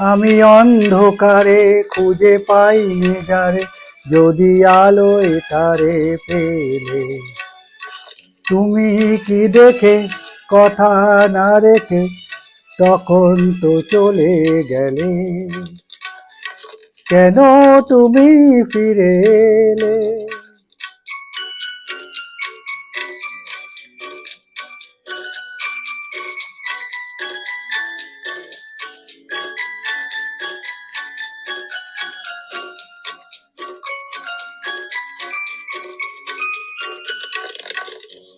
আমি অন্ধকারে খুঁজে পাইনি যারে যদি আলোয় তারে পেলে তুমি কি দেখে কথা না রেখে তখন তো চলে গেলে? কেন তুমি ফিরে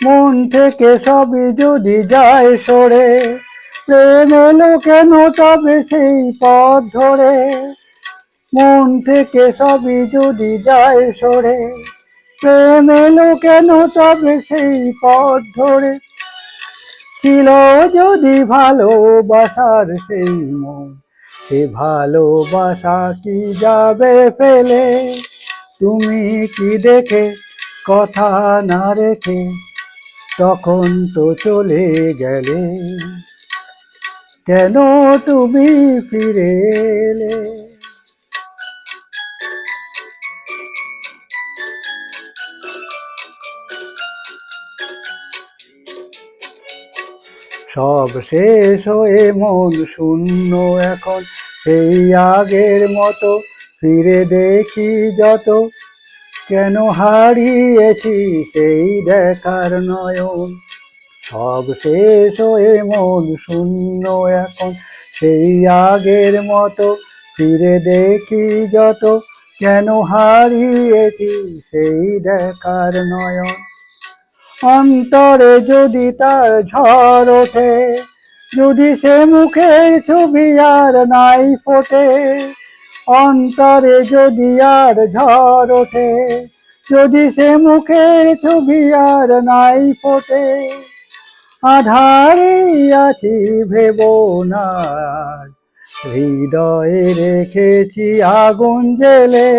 মন থেকে সবই যদি যায় সরে, প্রেম এলো কেন তবে সেই পথ ধরে? মন থেকে সবই যদি যায় সরে, প্রেম এলো কেন তবে সেই পথ ধরে? ছিল যদি ভালোবাসার সেই মন, সে ভালোবাসা কি যাবে ফেলে? তুমি কি দেখে কথা না রেখে তখন তো চলে গেলে। কেন তুমি ফিরে এলে? সব শেষ হয়ে মন শূন্য এখন। সেই আগের মতো ফিরে দেখি যত কেন হারিয়েছি সেই দেখার নয়ন? সব শেষ হয়ে মন শূন্য এখন। সেই আগের মতো ফিরে দেখি যত। কেন হারিয়েছি সেই দেখার নয়ন? অন্তরে যদি তার ঝড় ওঠে, যদি সে মুখের ছবি আর নাই ফোটে অন্তরে যদি আর ঝড় ওঠে, যদি সে মুখের ছবি আর নাই ফোটে, আধারে আছি ভেব না। হৃদয়ে রেখেছি আগুন জেলে,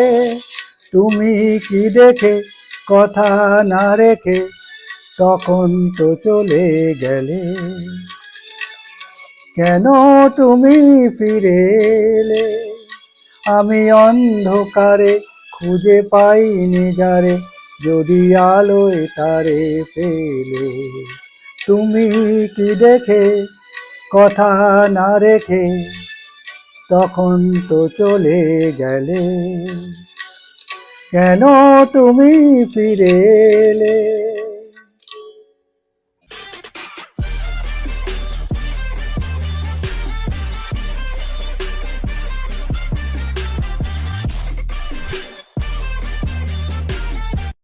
তুমি কি দেখে কথা না রেখে তখন তো চলে গেলে। কেন তুমি ফিরে এলে? আমি অন্ধকারে খুঁজে পাইনি যারে, যদি আলোয় তারে পেলে তুমি কি দেখে? কথা না রেখে তখন তো চলে গেলে। কেন তুমি ফিরে এলে?